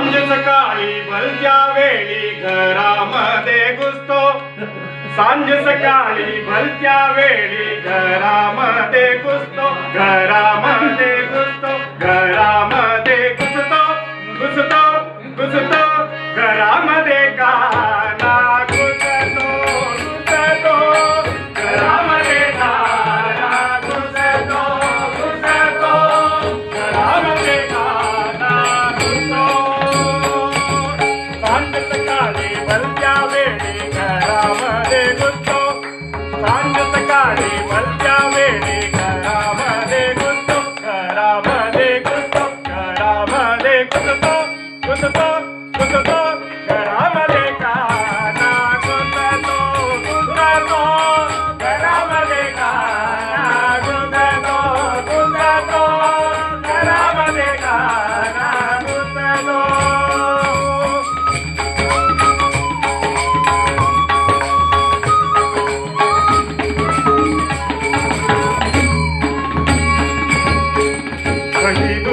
सांज सकाळी भलत्या वेळी घरामध्ये घुसतो. सांज सकाळी भलत्या वेळी घरामध्ये घुसतो. घरामध्ये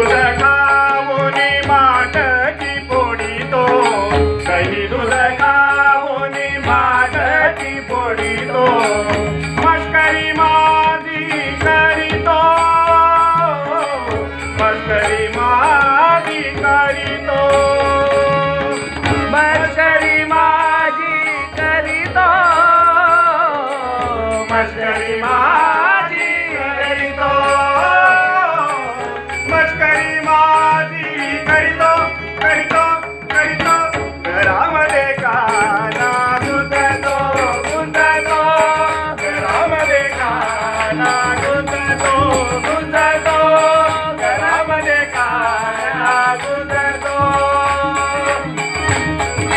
दूध खाऊनी माठची तो कही दूध खाऊनी माठची फोडितो मस्करी माझी करीतो. मस्करी माझी करीतो. मस्करी माझी करीतो. मस्करी माझी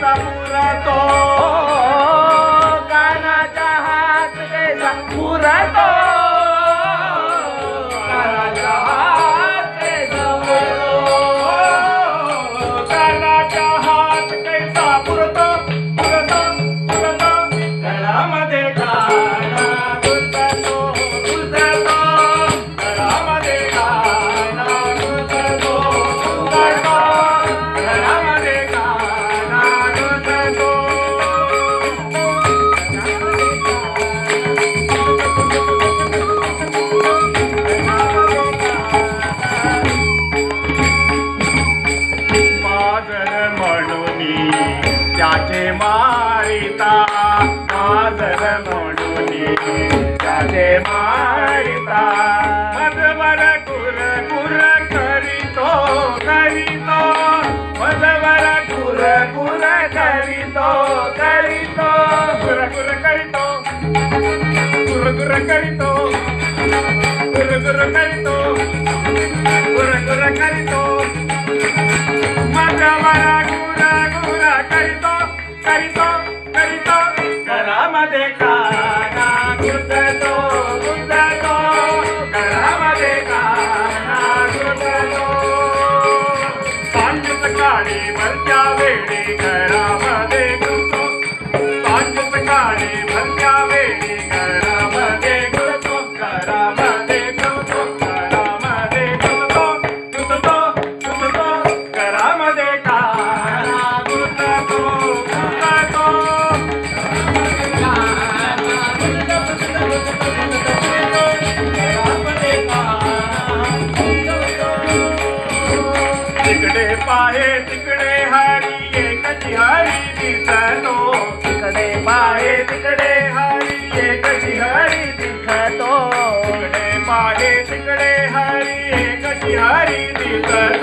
Sakura to. పరముడుని కదే మారితా మదవర కుర కుర కరితో కరితో మదవర కుర కుర కరితో కరితో కుర కుర కరితో కుర కుర కరితో కుర కుర కరితో కుర కుర కరితో కరితో. भरत्या वेळी घरामध्ये घुसतो सांज सकाळी भरत्या वेळी घरामध्ये घरामध्ये घरामध्ये घरामध्ये Amen.